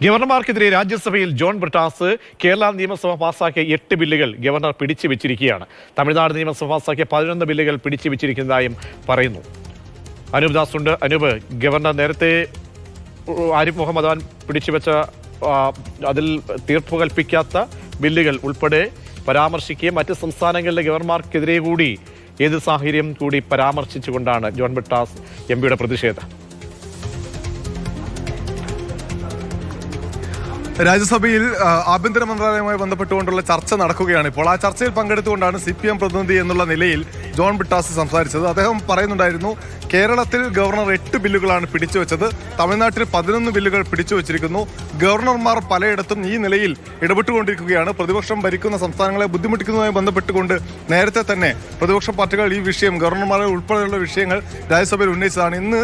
ഗവർണർമാർക്കെതിരെ രാജ്യസഭയിൽ ജോൺ ബ്രിട്ടാസ് കേരള നിയമസഭ പാസാക്കിയ എട്ട് ബില്ലുകൾ ഗവർണർ പിടിച്ചു വെച്ചിരിക്കുകയാണ്. തമിഴ്നാട് നിയമസഭ പാസാക്കിയ പതിനൊന്ന് ബില്ലുകൾ പിടിച്ചു വെച്ചിരിക്കുന്നതായും പറയുന്നു. അനൂപ് ദാസ് ഉണ്ട്. അനൂപ് ഗവർണർ നേരത്തെ ആരിഫ് മുഹമ്മദ് ഖാൻ പിടിച്ചുവെച്ച വെച്ച അതിൽ തീർപ്പ് കൽപ്പിക്കാത്ത ബില്ലുകൾ ഉൾപ്പെടെ പരാമർശിക്കുകയും മറ്റ് സംസ്ഥാനങ്ങളിലെ ഗവർണർമാർക്കെതിരെ കൂടി ഏത് സാഹചര്യം കൂടി പരാമർശിച്ചുകൊണ്ടാണ് ജോൺ ബ്രിട്ടാസ് എം പിയുടെ പ്രതിഷേധം? രാജ്യസഭയിൽ ആഭ്യന്തര മന്ത്രാലയവുമായി ബന്ധപ്പെട്ടുകൊണ്ടുള്ള ചർച്ച നടക്കുകയാണ് ഇപ്പോൾ. ആ ചർച്ചയിൽ പങ്കെടുത്തുകൊണ്ടാണ് സി പി എം പ്രതിനിധി എന്നുള്ള നിലയിൽ ജോൺ ബിട്ടാസ് സംസാരിച്ചത്. അദ്ദേഹം പറയുന്നുണ്ടായിരുന്നു കേരളത്തിൽ ഗവർണർ എട്ട് ബില്ലുകളാണ് പിടിച്ചു വെച്ചത് തമിഴ്നാട്ടിൽ പതിനൊന്ന് ബില്ലുകൾ പിടിച്ചു വെച്ചിരിക്കുന്നു ഗവർണർമാർ പലയിടത്തും ഈ നിലയിൽ ഇടപെട്ടുകൊണ്ടിരിക്കുകയാണ്. പ്രതിപക്ഷം ഭരിക്കുന്ന സംസ്ഥാനങ്ങളെ ബുദ്ധിമുട്ടിക്കുന്നതുമായി ബന്ധപ്പെട്ടുകൊണ്ട് നേരത്തെ തന്നെ പ്രതിപക്ഷ പാർട്ടികൾ ഈ വിഷയം ഗവർണർമാരെ ഉൾപ്പെടെയുള്ള വിഷയങ്ങൾ രാജ്യസഭയിൽ ഉന്നയിച്ചതാണ്. ഇന്ന്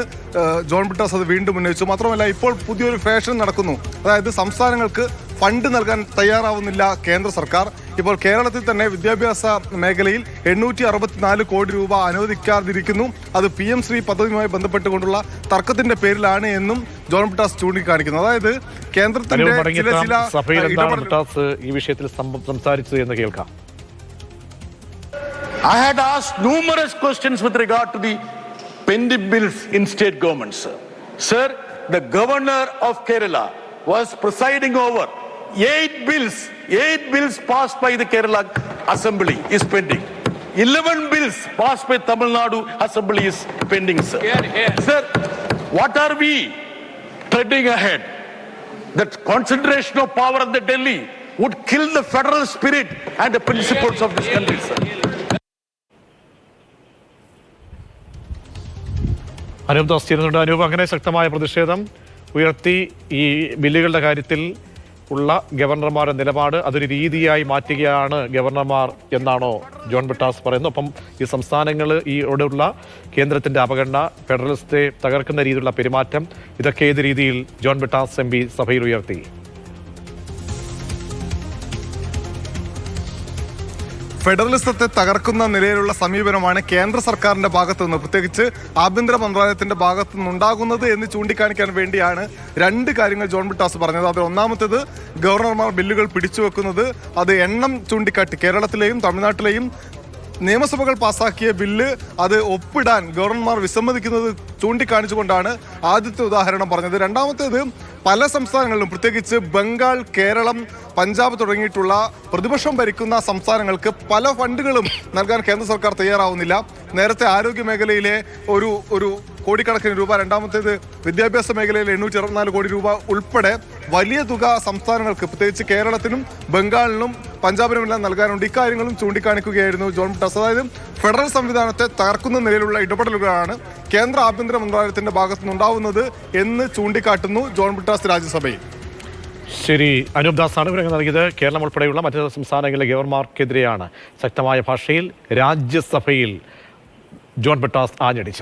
ജോൺ ബിട്ടാസ് അത് വീണ്ടും ഉന്നയിച്ചു. മാത്രമല്ല ഇപ്പോൾ പുതിയൊരു ഫാഷൻ നടക്കുന്നു. അതായത് സംസ്ഥാനങ്ങൾക്ക് ഫണ്ട് നൽകാൻ തയ്യാറാവുന്നില്ല കേന്ദ്ര സർക്കാർ. ഇപ്പോൾ കേരളത്തിൽ തന്നെ വിദ്യാഭ്യാസ മേഖലയിൽ എണ്ണൂറ്റി അറുപത്തിനാല് കോടി രൂപ അനുവദിക്കാതിരിക്കുന്നു. അത് പി എം ശ്രീ പദ്ധതിയുമായി ബന്ധപ്പെട്ടുകൊണ്ടുള്ള തർക്കത്തിന്റെ പേരിലാണ് എന്നും ജോൺ പിട്ടാസ് ചൂണ്ടിക്കാണിക്കുന്നു. അതായത് കേന്ദ്രത്തിന്റെ ചില ചില ഈ വിഷയത്തിൽ സംസാരിച്ചത് എന്ന് കേൾക്കാം. I had asked numerous questions with regard to the pending bills in state governments. Sir, sir the governor of Kerala was presiding over eight bills, eight bills passed by the Kerala Assembly is pending. 11 bills passed by Tamil Nadu Assembly is pending, sir. Sir, what are we treading ahead? That concentration of power of the Delhi would kill the federal spirit and the principles of this country, sir. Anoop Das ചേരുന്നുണ്ട് അനൂപ് അങ്ങനെ ശക്തമായ പ്രതിഷേധം ഉയർത്തി ഈ ബില്ലുകളുടെ കാര്യത്തിൽ ഉള്ള ഗവർണർമാരുടെ നിലപാട് അതൊരു രീതിയായി മാറ്റുകയാണ് ഗവർണർമാർ എന്നാണോ ജോൺ ബിട്ടാസ് പറയുന്നത്. അപ്പം ഈ സംസ്ഥാനങ്ങൾ ഈ ഇവിടെയുള്ള കേന്ദ്രത്തിന്റെ അവഗണന ഫെഡറലിസ്റ്റെ തകർക്കുന്ന രീതിയിലുള്ള പെരുമാറ്റം ഇതൊക്കെ ഏത് രീതിയിൽ ജോൺ ബിട്ടാസ് എം സഭയിൽ ഉയർത്തി? ഫെഡറലിസത്തെ തകർക്കുന്ന നിലയിലുള്ള സമീപനമാണ് കേന്ദ്ര സർക്കാരിന്റെ ഭാഗത്തു നിന്ന് പ്രത്യേകിച്ച് ആഭ്യന്തര മന്ത്രാലയത്തിന്റെ ഭാഗത്തു നിന്നുണ്ടാകുന്നത് എന്ന് ചൂണ്ടിക്കാണിക്കാൻ വേണ്ടിയാണ് രണ്ട് കാര്യങ്ങൾ ജോൺ ബിട്ടാസ് പറഞ്ഞത്. അതിൽ ഒന്നാമത്തേത് ഗവർണർമാർ ബില്ലുകൾ പിടിച്ചുവെക്കുന്നത് അത് എണ്ണം ചൂണ്ടിക്കാട്ടി. കേരളത്തിലെയും തമിഴ്നാട്ടിലെയും നിയമസഭകൾ പാസാക്കിയ ബില്ല് അത് ഒപ്പിടാൻ ഗവർണർമാർ വിസമ്മതിക്കുന്നത് ചൂണ്ടിക്കാണിച്ചുകൊണ്ടാണ് ആദ്യത്തെ ഉദാഹരണം പറഞ്ഞത്. രണ്ടാമത്തേത് പല സംസ്ഥാനങ്ങളിലും പ്രത്യേകിച്ച് ബംഗാൾ കേരളം പഞ്ചാബ് തുടങ്ങിയിട്ടുള്ള പ്രതിപക്ഷം ഭരിക്കുന്ന സംസ്ഥാനങ്ങൾക്ക് പല ഫണ്ടുകളും നൽകാൻ കേന്ദ്ര സർക്കാർ തയ്യാറാവുന്നില്ല. നേരത്തെ ആരോഗ്യ മേഖലയിലെ ഒരു ഒരു കോടിക്കണക്കിന് രൂപ രണ്ടാമത്തേത് വിദ്യാഭ്യാസ മേഖലയിൽ എണ്ണൂറ്റി അറുപത്തിനാല് കോടി രൂപ ഉൾപ്പെടെ വലിയ തുക സംസ്ഥാനങ്ങൾക്ക് പ്രത്യേകിച്ച് കേരളത്തിനും ബംഗാളിനും പഞ്ചാബിനുമെല്ലാം നൽകാനുണ്ട്. ഇക്കാര്യങ്ങളും ചൂണ്ടിക്കാണിക്കുകയായിരുന്നു ജോൺ ബ്രിട്ടാസ് അതായത് ഫെഡറൽ സംവിധാനത്തെ തകർക്കുന്ന നിലയിലുള്ള ഇടപെടലുകളാണ് കേന്ദ്ര ആഭ്യന്തര മന്ത്രാലയത്തിന്റെ ഭാഗത്തുനിന്നുണ്ടാവുന്നത് എന്ന് ചൂണ്ടിക്കാട്ടുന്നു ജോൺ ബ്രിട്ടാസ് രാജ്യസഭയിൽ. ശരി അനൂപ് ആണ് വിവരങ്ങൾ നൽകിയത്. കേരളം ഉൾപ്പെടെയുള്ള മറ്റ് സംസ്ഥാനങ്ങളിലെ ഗവർണർമാർക്കെതിരെയാണ് ശക്തമായ ഭാഷയിൽ രാജ്യസഭയിൽ ജോൺ ബിട്ടാസ് ആഞ്ഞടിച്ചത്.